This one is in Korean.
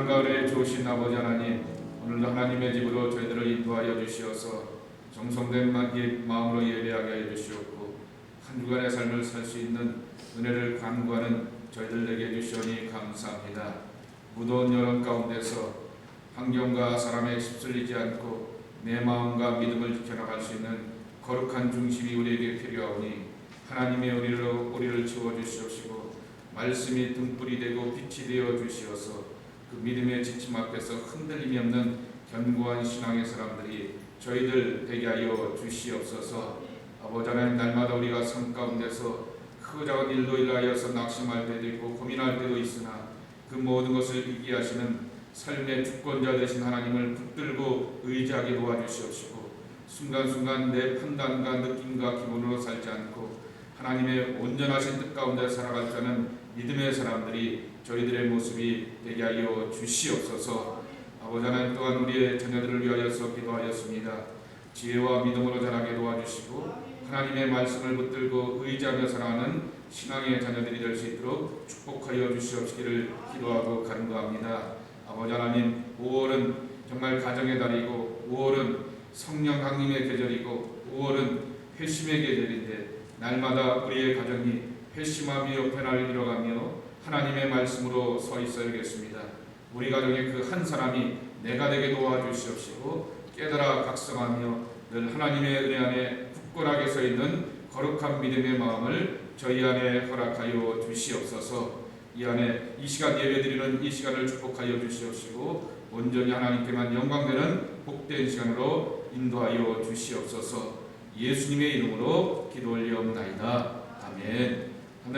한가을에 좋으신 아버지 하나님 오늘도 하나님의 집으로 저희들을 인도하여 주시어서 정성된 마- 예- 마음으로 예배하게 해 주시옵고 한 주간의 삶을 살 수 있는 은혜를 간구하는 저희들에게 해 주시오니 감사합니다. 무더운 여름 가운데서 환경과 사람에 휩쓸리지 않고 내 마음과 믿음을 지켜나갈 수 있는 거룩한 중심이 우리에게 필요하오니 하나님의 우리로 우리를 채워 주시옵시고 말씀이 등불이 되고 빛이 되어 주시어서 그 믿음의 지침 앞에서 흔들림이 없는 견고한 신앙의 사람들이 저희들 되게 하여 주시옵소서. 아버지 하나님 날마다 우리가 삶 가운데서 크고 작은 일로 인하여서 낙심할 때도 있고 고민할 때도 있으나 그 모든 것을 이기게 하시는 삶의 주권자 되신 하나님을 붙들고 의지하게 도와주시옵시고 순간순간 내 판단과 느낌과 기분으로 살지 않고 하나님의 온전하신 뜻 가운데 살아갈 줄 아는 믿음의 사람들이 저희들의 모습이 되게 하여 주시옵소서. 아버지 하나님 또한 우리의 자녀들을 위하여서 기도하였습니다. 지혜와 믿음으로 자라게 도와주시고 하나님의 말씀을 붙들고 의지하며 살아가는 신앙의 자녀들이 될 수 있도록 축복하여 주시옵시기를 기도하고 간구합니다. 아버지 하나님 5월은 정말 가정의 달이고 5월은 성령 강림의 계절이고 5월은 회심의 계절인데 날마다 우리의 가정이 회심하며 변화를 이뤄가며 하나님의 말씀으로 서 있어야겠습니다. 우리 가정의 그 한 사람이 내가 되게 도와주시옵시고 깨달아 각성하며 늘 하나님의 은혜 안에 굳건하게 서 있는 거룩한 믿음의 마음을 저희 안에 허락하여 주시옵소서. 이 안에 이 시간 예배드리는 이 시간을 축복하여 주시옵시고 온전히 하나님께만 영광되는 복된 시간으로 인도하여 주시옵소서. 예수님의 이름으로 기도 올리옵나이다. 아멘.